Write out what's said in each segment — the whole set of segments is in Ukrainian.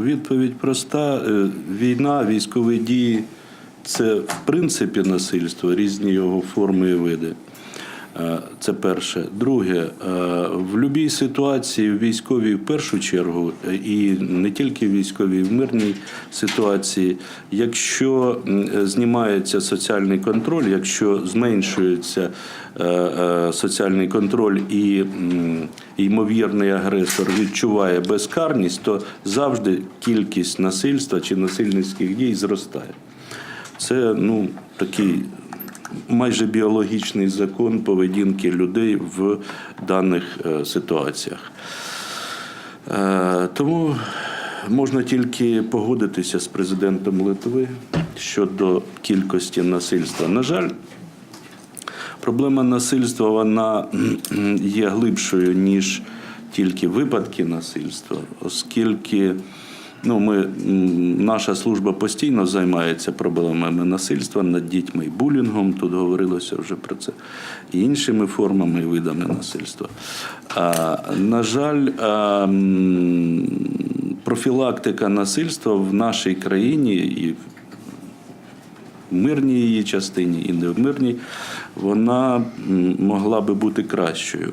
Відповідь проста: Е, війна, військові дії це в принципі насильство, різні його форми і види. Е, Це перше. Друге, е, в будь-якій ситуації, в військовій в першу чергу, е, і не тільки в військовій, в мирній ситуації, якщо знімається соціальний контроль, якщо зменшується соціальний контроль і ймовірний агресор відчуває безкарність, то завжди кількість насильства чи насильницьких дій зростає. Це ну, такий майже біологічний закон поведінки людей в даних е, ситуаціях. Е, Тому можна тільки погодитися з президентом Литви щодо кількості насильства. На жаль, проблема насильства вона є глибшою, ніж тільки випадки насильства, оскільки ну, ми, наша служба постійно займається проблемами насильства над дітьми булінгом, тут говорилося вже про це, і іншими формами і видами насильства. А, на жаль, а, профілактика насильства в нашій країні і в мирній її частині і не в мирній, вона могла би бути кращою.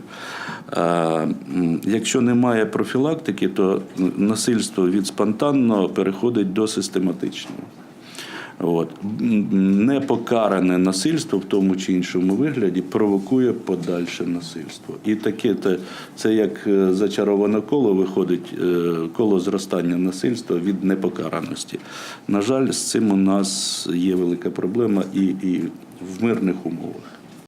Якщо немає профілактики, то насильство від спонтанного переходить до систематичного. От. Непокаране насильство в тому чи іншому вигляді провокує подальше насильство. І таке те- це як е, зачароване коло виходить е, коло зростання насильства від непокараності. На жаль, з цим у нас є велика проблема і, і в мирних умовах.